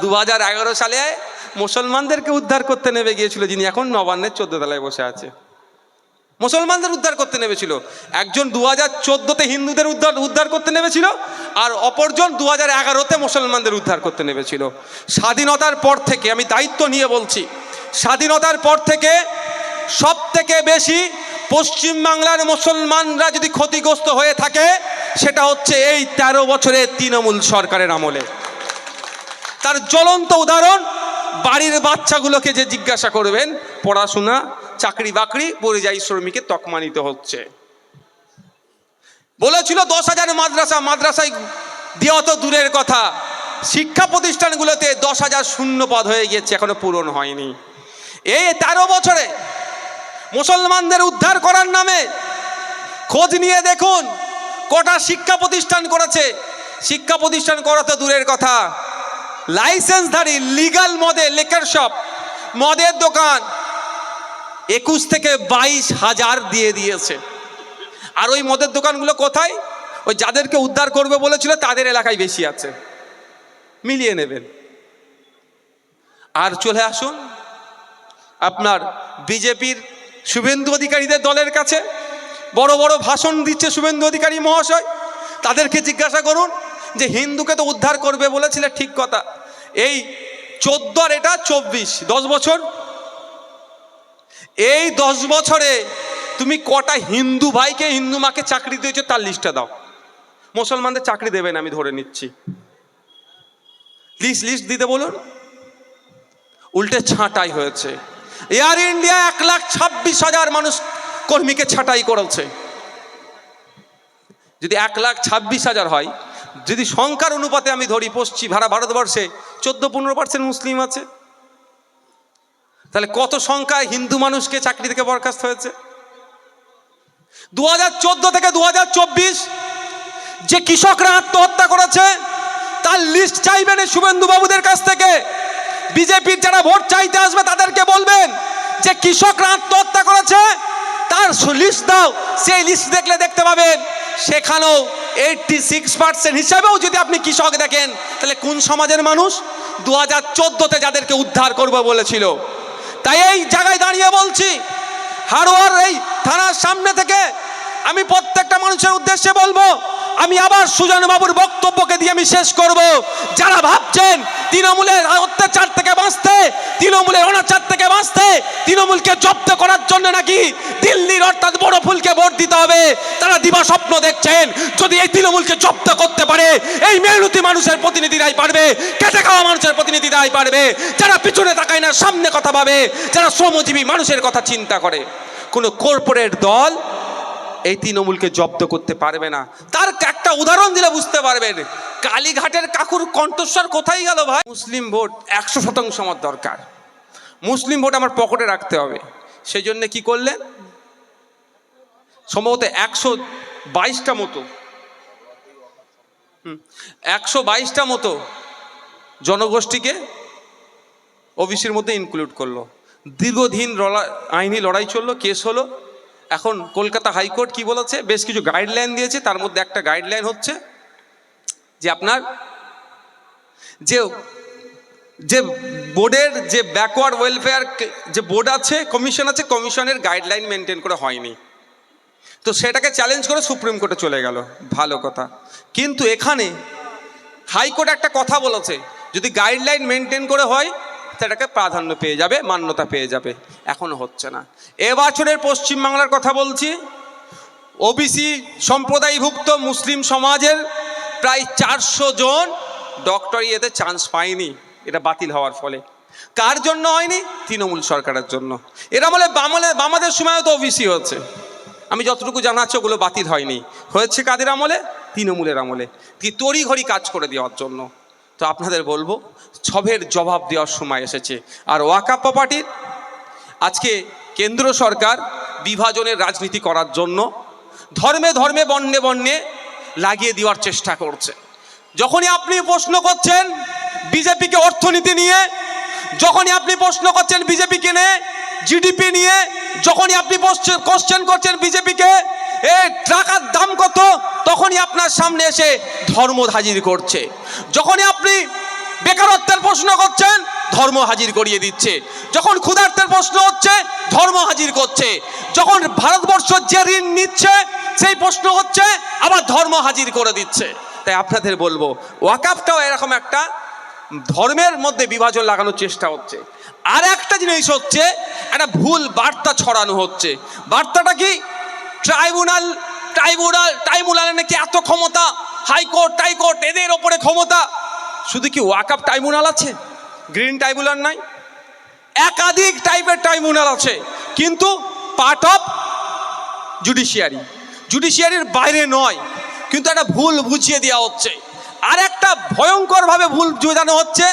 দু হাজার এগারো সালে মুসলমানদেরকে উদ্ধার করতে নেমে গিয়েছিল যিনি এখন নবান্নের চোদ্দ তলায় বসে আছে। মুসলমানদের উদ্ধার করতে নেমেছিল। একজন দু হাজার চোদ্দোতে হিন্দুদের উদ্ধার উদ্ধার করতে নেমেছিল আর অপরজন দু হাজার এগারোতে মুসলমানদের উদ্ধার করতে নেমেছিল। স্বাধীনতার পর থেকে, আমি দায়িত্ব নিয়ে বলছি, স্বাধীনতার পর থেকে সব থেকে বেশি পশ্চিমবাংলার মুসলমানরা যদি ক্ষতিগ্রস্ত হয়ে থাকে, সেটা হচ্ছে এই তেরো বছরের তৃণমূল সরকারের আমলে। তার জ্বলন্ত উদাহরণ, বাড়ির বাচ্চাগুলোকে যে জিজ্ঞাসা করবেন, পড়াশোনা, চাকরি বাকরি, পরিযায়ী শ্রমিকের তকমা নিতে হচ্ছে। বলেছিল দশ হাজার মাদ্রাসা, মাদ্রাসায় দেওয়া তো দূরের কথা। শিক্ষা প্রতিষ্ঠানগুলোতে দশ হাজার শূন্য পদ হয়ে গিয়েছে, এখনও পূরণ হয়নি। এই তেরো বছরে মুসলমানদের উদ্ধার করার নামে খোঁজ নিয়ে দেখুন, কটা শিক্ষা প্রতিষ্ঠান করেছে। শিক্ষা প্রতিষ্ঠান করা তো দূরের কথা। লাইসেন্সধারী লিগাল মদে লেকার শপ মদের দোকান, একুশ থেকে বাইশ হাজার দিয়ে দিয়েছে। আর ওই মদের দোকানগুলো কোথায়? ওই যাদেরকে উদ্ধার করবে বলেছিল, তাদের এলাকায় বেশি আছে। মিলিয়ে নেবেন। আর চলে আসুন আপনার বিজেপির শুভেন্দু অধিকারীদের দলের কাছে। বড় বড় ভাষণ দিচ্ছে শুভেন্দু অধিকারী মহাশয়। তাদেরকে জিজ্ঞাসা করুন যে হিন্দুকে তো উদ্ধার করবে বলেছিলে ঠিক কথা। এই চোদ্দ আর এটা চব্বিশ, দশ বছর? এই দশ বছরে তুমি কটা হিন্দু ভাইকে, হিন্দু মাকে চাকরি দিয়েছ তার লিস্টটা দাও। মুসলমানদের চাকরি দেবেন আমি ধরে নিচ্ছি। লিস্ট লিস্ট দিতে বলুন। উল্টে ছাঁটাই হয়েছে। এয়ার ইন্ডিয়া এক লাখ ছাব্বিশ হাজার মানুষ কর্মীকে ছাঁটাই করেছে। যদি এক লাখ ছাব্বিশ হাজার হয় যদি সংখ্যার অনুপাতে আমি ধরি পশ্চিম ভাড়া ভারতবর্ষে চোদ্দ পনেরো পার্সেন্ট মুসলিম আছে। তাহলে কত সংখ্যায় হিন্দু মানুষকে চাকরি থেকে বরখাস্ত হয়েছে? দু হাজার চোদ্দ থেকে দু হাজার চব্বিশ যে কৃষকরা আত্মহত্যা করেছে, তার লিস্ট চাইবেন এই শুভেন্দু বাবুদের কাছ থেকে। বিজেপির যারা ভোট চাইতে আসবে, তাদেরকে বলবেন যে কৃষকরা আত্মহত্যা করেছে, তার লিস্ট দাও, সেই লিস্ট দেখলে দেখতে পাবেন, সেখানেও এইটটি সিক্স পার্সেন্ট হিসাবেও যদি আপনি কৃষক দেখেন, তাহলে কোন সমাজের মানুষ? দু হাজার চোদ্দোতে যাদেরকে উদ্ধার করবে বলেছিল। তাই এই জায়গায় দাঁড়িয়ে বলছি, হারোয়ার এই থানার সামনে থেকে আমি প্রত্যেকটা মানুষের উদ্দেশ্যে বলব আমি আবার সুজন বাবুর বক্তব্যকে দিয়ে আমি শেষ করব। যারা ভাবছেন তৃণমূলের অত্যাচার থেকে বাঁচতে, তৃণমূলের অনাচার থেকে বাঁচতে, তৃণমূলকে জব্দ করার জন্য নাকি দিল্লির অর্থাৎ বড় ফুলকে ভোট দিতে হবে, তারা দিবা স্বপ্ন দেখছেন। যদি এই তৃণমূলকে জব্দ করতে পারে, এই মেহনতি মানুষের প্রতিনিধিরাই পারবে খেটে খাওয়া মানুষের প্রতিনিধিরাই পারবে। যারা পিছনে তাকায় না, সামনে কথা ভাবে, যারা শ্রমজীবী মানুষের কথা চিন্তা করে। কোনো কর্পোরেট দল এই তৃণমূলকে জব্দ করতে পারবে না। তার একটা উদাহরণ দিলে বুঝতে পারবেন। কালীঘাটের কাকুর কণ্ঠস্বর কোথায় গেল ভাই? মুসলিম ভোট একশো শতাংশ আমার দরকার। মুসলিম ভোট আমার পকেটে রাখতে হবে। সেই জন্য কী করলেন? সম্ভবত একশো বাইশটা মতো। একশো বাইশটা মতো জনগোষ্ঠীকে ওবিসির মধ্যে ইনক্লুড করল। দীর্ঘদিন আইনি লড়াই চলল, কেস হলো। এখন কলকাতা হাইকোর্ট কি বলেছে? বেশ কিছু গাইডলাইন দিয়েছে, তার মধ্যে একটা গাইডলাইন হচ্ছে যে আপনার যে যে বোর্ডের যে ব্যাকওয়ার্ড ওয়েলফেয়ার যে বোর্ড আছে কমিশন আছে কমিশনের গাইডলাইন মেনটেন করে হয়নি। তো সেটাকে চ্যালেঞ্জ করে সুপ্রিম কোর্টে চলে গেল। ভালো কথা। কিন্তু এখানে হাইকোর্ট একটা কথা বলেছে, যদি গাইডলাইন মেনটেন করে হয় সেটাকে প্রাধান্য পেয়ে যাবে, মান্যতা পেয়ে যাবে। এখনও হচ্ছে না। এবছরের পশ্চিমবাংলার কথা বলছি ওবিসি সম্প্রদায়ভুক্ত মুসলিম সমাজের প্রায় চারশো জন ডক্টরি এতে চান্স পায়নি। এটা বাতিল হওয়ার ফলে। কার জন্য হয়নি? তৃণমূল সরকারের জন্য। এরা বলে বামলে, বামাদের সময়ও তো ওবিসি হচ্ছে। আমি যতটুকু জানাচ্ছি ওগুলো বাতিল হয়নি। হয়েছে কাদের আমলে? তৃণমূলের আমলে। কি তড়িঘড়ি কাজ করে দেওয়ার জন্য। তো আপনাদের বলব সবের জবাব দেওয়ার সময় এসেছে। আর ওয়াকাপ্পা পার্টির আজকে কেন্দ্র সরকার বিভাজনের রাজনীতি করার জন্য ধর্মে ধর্মে, বর্ণে বর্ণে লাগিয়ে দেওয়ার চেষ্টা করছে। যখনই আপনি প্রশ্ন করছেন, বিজেপিকে অর্থনীতি নিয়ে, যখনই আপনি প্রশ্ন করছেন বিজেপিকে নিয়ে জিডিপি নিয়ে যখনই আপনি কোশ্চেন করছেন বিজেপিকে এ টাকার দাম কত? তখনই আপনার সামনে এসে ধর্ম হাজির করছে। যখনই আপনি বেকারত্বের প্রশ্ন করছেন, ধর্ম হাজির করিয়ে দিচ্ছে। যখন ক্ষুধার্তের প্রশ্ন হচ্ছে, ধর্ম হাজির করছে। যখন ভারতবর্ষ যে ঋণ নিচ্ছে, সেই প্রশ্ন হচ্ছে, আবার ধর্ম হাজির করে দিচ্ছে। তাই আপনাদের বলব, ওয়াকাফটাও এরকম একটা ধর্মের মধ্যে বিভাজন লাগানোর চেষ্টা হচ্ছে। আর একটা জিনিস হচ্ছে, একটা ভুল বার্তা ছড়ানো হচ্ছে। বার্তাটা কি? ট্রাইব্যুনাল ট্রাইব্যুনাল ট্রাইব্যুনালে নাকি এত ক্ষমতা? হাইকোর্ট, টাইকোর্ট, এদের ওপরে ক্ষমতা? শুধু কি ওয়াকাপ ট্রাইব্যুনাল আছে? গ্রিন ট্রাইব্যুনাল নাই? একাধিক টাইপের ট্রাইব্যুনাল আছে। কিন্তু পার্ট অফ জুডিশিয়ারি জুডিশিয়ারির বাইরে নয়। কিন্তু একটা ভুল বুঝিয়ে দেওয়া হচ্ছে। আর একটা ভয়ঙ্করভাবে ভুল বোঝানো হচ্ছে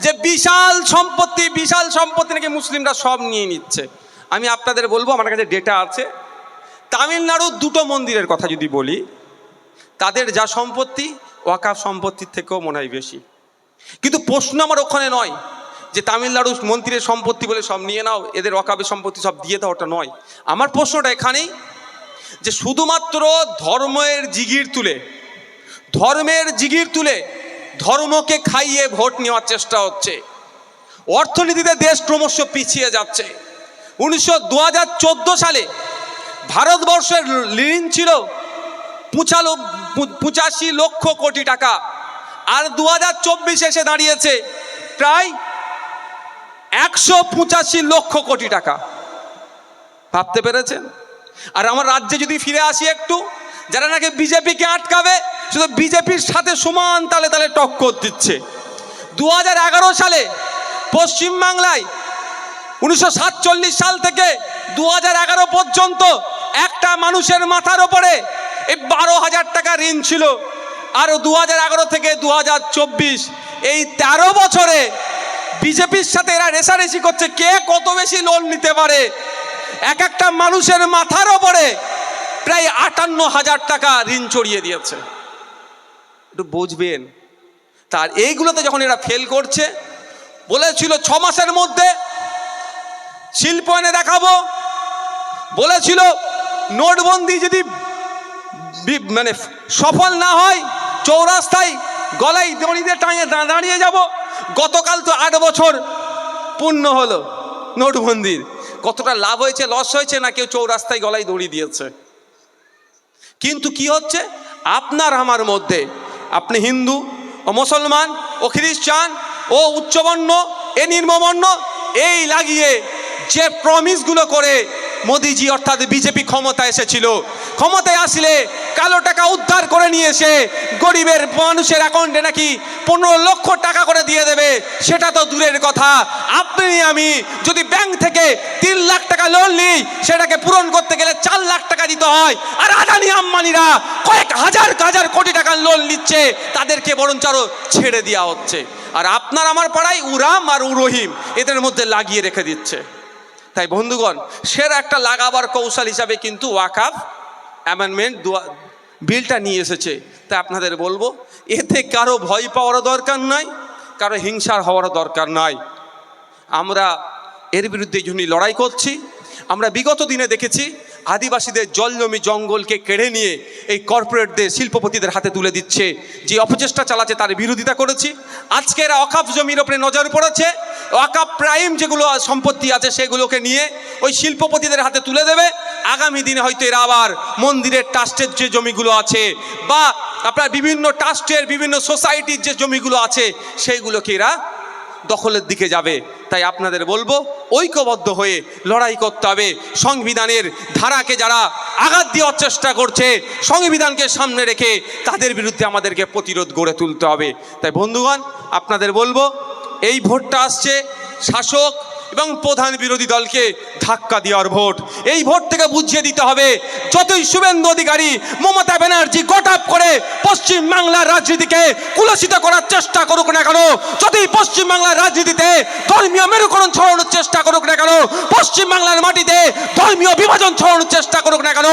যে বিশাল সম্পত্তি বিশাল সম্পত্তি নাকি মুসলিমরা সব নিয়ে নিচ্ছে। আমি আপনাদের বলব, আমার কাছে ডেটা আছে। তামিলনাড়ুর দুটো মন্দিরের কথা যদি বলি, তাদের যা সম্পত্তি, ওয়াকাফ সম্পত্তির থেকেও মনে হয় বেশি। কিন্তু প্রশ্ন আমার ওখানে নয় যে তামিলনাড়ু মন্ত্রীর সম্পত্তি বলে সব নিয়ে নাও, এদের ওয়াকাবের সম্পত্তি সব দিয়ে দাও, ওটা নয়। আমার প্রশ্নটা এখানেই যে শুধুমাত্র ধর্মের জিগির তুলে ধর্মের জিগির তুলে ধর্মকে খাইয়ে ভোট নেওয়ার চেষ্টা হচ্ছে। অর্থনীতিতে দেশ ক্রমশ পিছিয়ে যাচ্ছে। উনিশশো দু সালে ভারতবর্ষের ঋণ ছিল পঁচালো, পঁচাশি লক্ষ কোটি টাকা। আর দু হাজার এসে দাঁড়িয়েছে প্রায় একশো পঁচাশি লক্ষ কোটি টাকা। ভাবতে পেরেছেন? আর আমার রাজ্যে যদি ফিরে আসি একটু, যারা নাকি বিজেপিকে আটকাবে শুধু বিজেপির সাথে সমান তালে তালে টক্কর দিচ্ছে। দু হাজার এগারো সালে পশ্চিমবাংলায় উনিশশো সাতচল্লিশ সাল থেকে দু হাজার এগারো পর্যন্ত একটা মানুষের মাথার ওপরে এই বারো হাজার টাকা ঋণ ছিল। আর দু হাজার এগারো থেকে দু হাজার চব্বিশ এই ১৩ বছরে বিজেপির সাথে এরা রেসারেসি করছে। কে কত বেশি লোন নিতে পারে? এক একটা মানুষের মাথার ওপরে প্রায় আটান্ন হাজার টাকা ঋণ চড়িয়ে দিয়েছে। একটু বুঝবেন। তার এইগুলোতে যখন এরা ফেল করছে, বলেছিল ছ মাসের মধ্যে শিল্প এনে দেখাবো। বলেছিল, নোটবন্দি যদি মানে সফল না হয়, চৌরাস্তায় গলায় দড়িতে টাঙিয়ে দাঁড়িয়ে যাব। গতকাল তো আট বছর পূর্ণ হলো নোটবন্দির। কতটা লাভ হয়েছে লস হয়েছে, না কেউ চৌরাস্তায় গলায় দড়ি দিয়েছে? কিন্তু কি হচ্ছে? আপনার আমার মধ্যে আপনি হিন্দু ও মুসলমান ও খ্রিস্টান ও উচ্চবর্ণ, এ নির্মবর্ণ এই লাগিয়ে যে প্রমিসগুলো করে মোদিজি অর্থাৎ বিজেপি ক্ষমতা এসেছিল ক্ষমতায় আসলে কালো টাকা উদ্ধার করে নিয়ে এসে গরিবের মানুষের অ্যাকাউন্টে নাকি পনেরো লক্ষ টাকা করে দিয়ে দেবে, সেটা তো দূরের কথা। আপনি, আমি যদি ব্যাংক থেকে তিন লাখ টাকা লোন নিই, সেটাকে পূরণ করতে গেলে চার লাখ টাকা দিতে হয়। আর আদানি আম্বানিরা কয়েক হাজার হাজার কোটি টাকার লোন নিচ্ছে, তাদেরকে বরঞ্চ আরও ছেড়ে দেওয়া হচ্ছে। আর আপনার আমার পাড়ায় উরাম আর উরহিম, এদের মধ্যে লাগিয়ে রেখে দিচ্ছে। তাই বন্ধুগণ, সেরা একটা লাগাবার কৌশল হিসাবে কিন্তু ওয়াকাফ অ্যামেন্ডমেন্ট বিলটা নিয়ে এসেছে। তাই আপনাদের বলব, এতে কারও ভয় পাওয়ারও দরকার নাই, কারও হিংসার হওয়ারও দরকার নাই। আমরা এর বিরুদ্ধে এই জন্যই লড়াই করছি, আমরা বিগত দিনে দেখেছি, আদিবাসীদের জল জমি জঙ্গলকে কেড়ে নিয়ে এই কর্পোরেটদের শিল্পপতিদের হাতে তুলে দিচ্ছে। যে অপচেষ্টা চালাচ্ছে তার বিরোধিতা করেছি। আজকে এরা অকাপ জমির ওপরে নজর পড়েছে অকাপ প্রাইম যেগুলো সম্পত্তি আছে সেগুলোকে নিয়ে ওই শিল্পপতিদের হাতে তুলে দেবে। আগামী দিনে হয়তো এরা আবার মন্দিরের ট্রাস্টের যে জমিগুলো আছে বা আপনার বিভিন্ন ট্রাস্টের বিভিন্ন সোসাইটির যে জমিগুলো আছে, সেইগুলোকে এরা দখলের দিকে যাবে। তাই আপনাদের বলব, ঐক্যবদ্ধ হয়ে লড়াই করতে হবে। সংবিধানের ধারাকে যারা আঘাত দেওয়ার চেষ্টা করছে, সংবিধানকে সামনে রেখে তাদের বিরুদ্ধে আমাদেরকে প্রতিরোধ গড়ে তুলতে হবে। তাই বন্ধুগণ, আপনাদের বলব এই ভোটটা আসছে শাসক এবং প্রধান বিরোধী দলকে ধাক্কা দেওয়ার ভোট। এই ভোট থেকে বুঝিয়ে দিতে হবে, যতই শুভেন্দু অধিকারী মমতা ব্যানার্জি গটাপ করে পশ্চিম বাংলার রাজনীতিকে কুলসিত করার চেষ্টা করুক না কেন, যতই পশ্চিম বাংলার রাজনীতিতে ধর্মীয় মেরুকরণ ছড়ানোর চেষ্টা করুক না কেন, পশ্চিম বাংলার মাটিতে ধর্মীয় বিভাজন ছড়ানোর চেষ্টা করুক না কেন,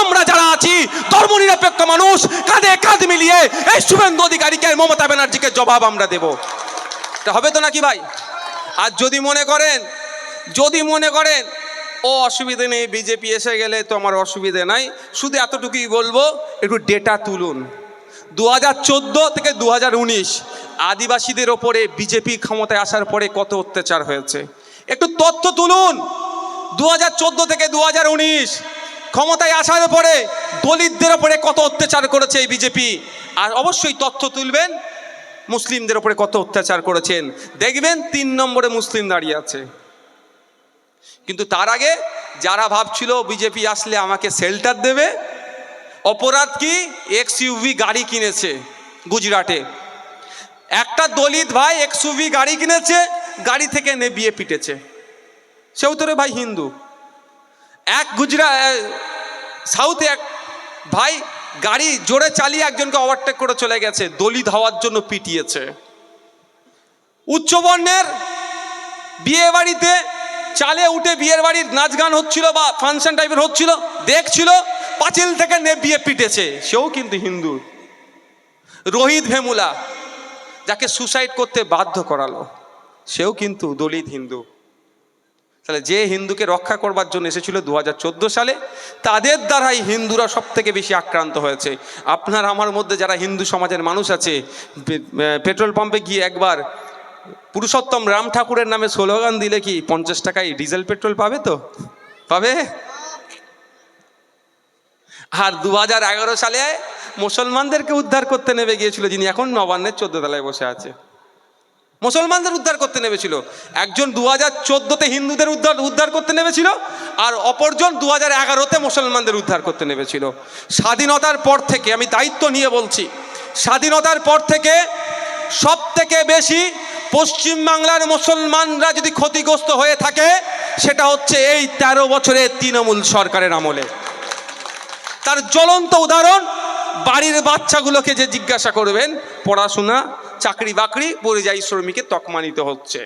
আমরা যারা আছি, ধর্মনিরপেক্ষ মানুষ, কাঁধে কাঁধ মিলিয়ে এই শুভেন্দু অধিকারীকে, মমতা ব্যানার্জিকে জবাব আমরা দেব। এটা হবে তো নাকি ভাই? আর যদি মনে করেন, যদি মনে করেন, ও অসুবিধে নেই বিজেপি এসে গেলে তো আমার অসুবিধে নাই। শুধু এতটুকুই বলব, একটু ডেটা তুলুন। দু হাজার চোদ্দ থেকে দু হাজার উনিশ আদিবাসীদের ওপরে বিজেপি ক্ষমতায় আসার পরে কত অত্যাচার হয়েছে? একটু তথ্য তুলুন। দু হাজার চোদ্দ থেকে দু হাজার উনিশ ক্ষমতায় আসার পরে দলিতদের ওপরে কত অত্যাচার করেছে এই বিজেপি আর অবশ্যই তথ্য তুলবেন। মুসলিমদের ওপরে কত অত্যাচার করেছেন? দেখবেন তিন নম্বরে মুসলিম দাঁড়িয়ে আছে। কিন্তু তার আগে যারা ভাবছিল বিজেপি আসলে আমাকে শেল্টার দেবে, অপরাধ কি? এক্স ইউভি গাড়ি কিনেছে গুজরাটে। একটা দলিত ভাই এক্স ইউভি গাড়ি কিনেছে, গাড়ি থেকে নে বিয়ে পিটেছে। সেও তোরে ভাই হিন্দু। এক গুজরা সাউথে এক ভাই গাড়ি জোরে চালিয়ে একজনকে ওভারটেক করে চলে গেছে, দলিত হওয়ার জন্য পিটিয়েছে। উচ্চবর্ণের বিয়ে বাড়িতে চালে উঠে বিয়ের বাড়ির নাচ গান হচ্ছিল বা ফাংশন টাইপের হচ্ছিল, দেখছিল, পাঁচিল থেকে নে বিয়ে পিটেছে। সেও কিন্তু হিন্দু। রোহিত ভেমুলা যাকে সুসাইড করতে বাধ্য করালো, সেও কিন্তু দলিত হিন্দু। তাহলে যে হিন্দুকে রক্ষা করবার জন্য এসেছিল দু হাজার চোদ্দ সালে, তাদের দ্বারাই হিন্দুরা সব থেকে বেশি আক্রান্ত হয়েছে। আপনার আমার মধ্যে যারা হিন্দু সমাজের মানুষ আছে পেট্রোল পাম্পে গিয়ে একবার পুরুষোত্তম রাম ঠাকুরের নামে স্লোগান দিলে কি পঞ্চাশ টাকায় ডিজেল পেট্রোল পাবে তো? পাবে? আর দু হাজার এগারো সালে মুসলমানদেরকে উদ্ধার করতে নেমে গিয়েছিল যিনি এখন নবান্নের চোদ্দ তলায় বসে আছে। মুসলমানদের উদ্ধার করতে নেমেছিল। একজন দু হাজার চোদ্দোতে হিন্দুদের উদ্ধার উদ্ধার করতে নেমেছিল, আর অপরজন দু হাজার এগারোতে মুসলমানদের উদ্ধার করতে নেমেছিল। স্বাধীনতার পর থেকে, আমি দায়িত্ব নিয়ে বলছি, স্বাধীনতার পর থেকে সব থেকে বেশি পশ্চিমবাংলার মুসলমানরা যদি ক্ষতিগ্রস্ত হয়ে থাকে, সেটা হচ্ছে এই তেরো বছরের তৃণমূল সরকারের আমলে। তার জ্বলন্ত উদাহরণ বাড়ির বাচ্চাগুলোকে যে জিজ্ঞাসা করবেন, পড়াশোনা, চাকরি বাকরি, পরিযায়ী শ্রমিকের তকমা নিতে হচ্ছে।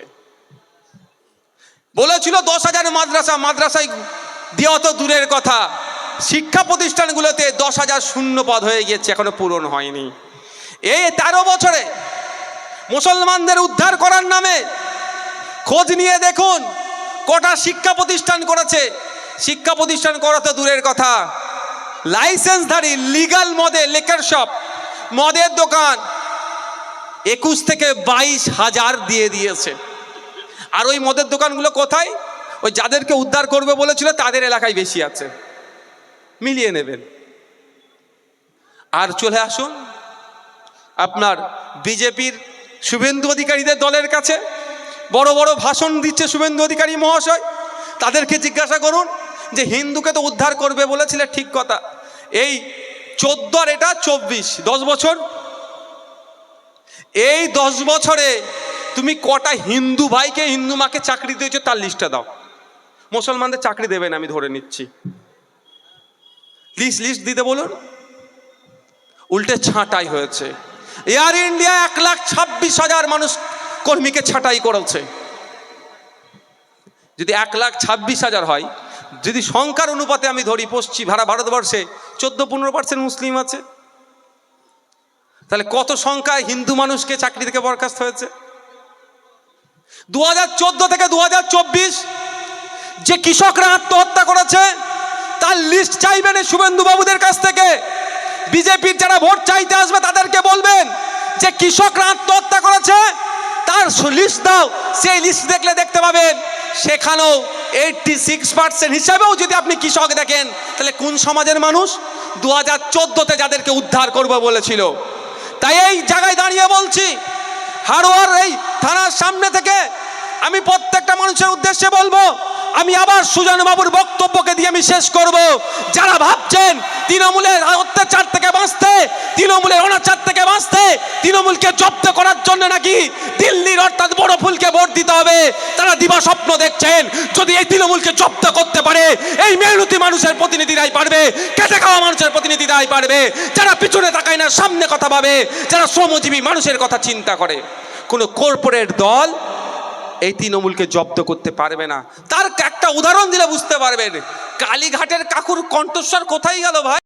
বলেছিল দশ হাজার মাদ্রাসা, মাদ্রাসায় দেওয়া তো দূরের কথা। শিক্ষা প্রতিষ্ঠানগুলোতে দশ হাজার শূন্য পদ হয়ে গিয়েছে, এখনও পূরণ হয়নি। এই তেরো বছরে মুসলমানদের উদ্ধার করার নামে খোঁজ নিয়ে দেখুন, কটা শিক্ষা প্রতিষ্ঠান করেছে। শিক্ষা প্রতিষ্ঠান করা তো দূরের কথা। লাইসেন্সধারী লিগাল মদে লেকার শপ মদের দোকান একুশ থেকে বাইশ হাজার দিয়ে দিয়েছে। আর ওই মদের দোকানগুলো কোথায়? ওই যাদেরকে উদ্ধার করবে বলেছিল, তাদের এলাকায় বেশি আছে। মিলিয়ে নেবেন। আর চলে আসুন আপনার বিজেপির শুভেন্দু অধিকারীদের দলের কাছে। বড় বড় ভাষণ দিচ্ছে শুভেন্দু অধিকারী মহাশয়। তাদেরকে জিজ্ঞাসা করুন যে হিন্দুকে তো উদ্ধার করবে বলেছিলে ঠিক কথা। এই চোদ্দ আর এটা চব্বিশ, দশ বছর? এই দশ বছরে তুমি কটা হিন্দু ভাইকে, হিন্দু মাকে চাকরি দিয়েছ তার লিস্টটা দাও। মুসলমানদের চাকরি দেবেন আমি ধরে নিচ্ছি। লিস্ট লিস্ট দিতে বলুন। উল্টে ছাঁটাই হয়েছে। এয়ার ইন্ডিয়া এক লাখ ছাব্বিশ হাজার মানুষ কর্মীকে ছাঁটাই করেছে। যদি এক লাখ ছাব্বিশ হাজার হয় যদি সংখ্যার অনুপাতে আমি ধরি পশ্চিম ভাড়া ভারতবর্ষে চোদ্দ পনেরো পার্সেন্ট মুসলিম আছে। তাহলে কত সংখ্যায় হিন্দু মানুষকে চাকরি থেকে বরখাস্ত হয়েছে? দু হাজার চোদ্দ থেকে দু হাজার চব্বিশ যে কৃষকরা আত্মহত্যা করেছে, তার লিস্ট চাইবেন এই শুভেন্দু বাবুদের কাছ থেকে। বিজেপির যারা ভোট চাইতে আসবে তাদেরকে বলবেন যে কৃষকরা আত্মহত্যা করেছে, তার লিস্ট দাও, সেই লিস্ট দেখলে দেখতে পাবেন, সেখানেও এইটটি সিক্স পার্সেন্ট হিসাবেও যদি আপনি কৃষক দেখেন, তাহলে কোন সমাজের মানুষ? দু হাজার চোদ্দোতে যাদেরকে উদ্ধার করব বলেছিল। তাই এই জায়গায় দাঁড়িয়ে বলছি, হারোয়ার এই থানার সামনে থেকে আমি প্রত্যেকটা মানুষের উদ্দেশ্যে বলব, আমি আবার সুজন বাবুর বক্তব্যকে দিয়ে আমি শেষ করব। যারা ভাবছেন তৃণমূলের অত্যাচার থেকে বাঁচতে, তৃণমূলের অনাচার থেকে বাঁচতে, তৃণমূলকে জব্দ করার জন্য নাকি তারা দিবা স্বপ্ন দেখছেন। যদি এই তৃণমূলকে জব্দ করতে পারে, এই মেহনতি মানুষের প্রতিনিধিরাই পারবে কেটে খাওয়া মানুষের প্রতিনিধিরাই পারবে যারা পিছনে তাকায় না, সামনে কথা ভাবে, যারা শ্রমজীবী মানুষের কথা চিন্তা করে। কোনো কর্পোরেট দল এই তৃণমূলকে জব্দ করতে পারবে না। তার একটা উদাহরণ দিলে বুঝতে পারবেন। কালীঘাটের কাকুর কণ্ঠস্বর কোথায় গেল ভাই?